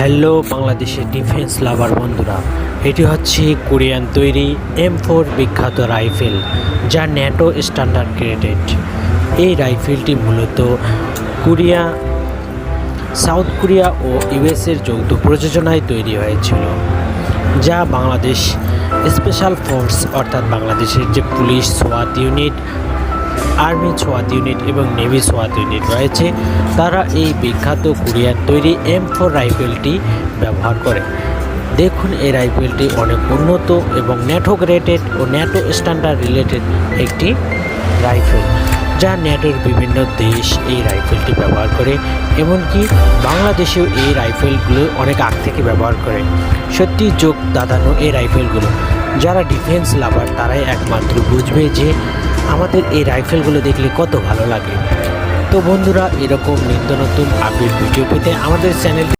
Hello বাংলাদেশের defence লাভার বন্ধুরা, এটি হচ্ছে কোরিয়ান তৈরি এম ফোর বিখ্যাত রাইফেল, যা ন্যাটো স্ট্যান্ডার্ড গ্রেডেড এই রাইফেলটি মূলত কোরিয়া, সাউথ কোরিয়া ও ইউএসের যৌথ প্রযোজনায় তৈরি হয়েছিল, যা বাংলাদেশ স্পেশাল ফোর্স অর্থাৎ বাংলাদেশের যে পুলিশ, সোয়াত ইউনিট আর্মি সোয়াত ইউনিট এবং নেভি সোয়াত ইউনিট রয়েছে। তারা এই বিখ্যাত কোরিয়ান তৈরি এম ফোর রাইফেলটি ব্যবহার করে। দেখুন, এই রাইফেলটি অনেক উন্নত এবং ন্যাটো গ্রেডেড ও ন্যাটো স্ট্যান্ডার্ড রিলেটেড একটি রাইফেল, যা ন্যাটোর বিভিন্ন দেশ এই রাইফেলটি ব্যবহার করে, এমনকি বাংলাদেশেও এই রাইফেলগুলো অনেক আগ থেকে ব্যবহার করে। সত্যি চোখ দাদানো এই রাইফেলগুলো, যারা ডিফেন্স লাভার, তারাই একমাত্র বুঝবে যে আমাদের এই রাইফেলগুলো দেখলে কত ভালো লাগে। তো বন্ধুরা, এরকম নিত্য নতুন আপডেট ভিডিও পেতে আমাদের চ্যানেল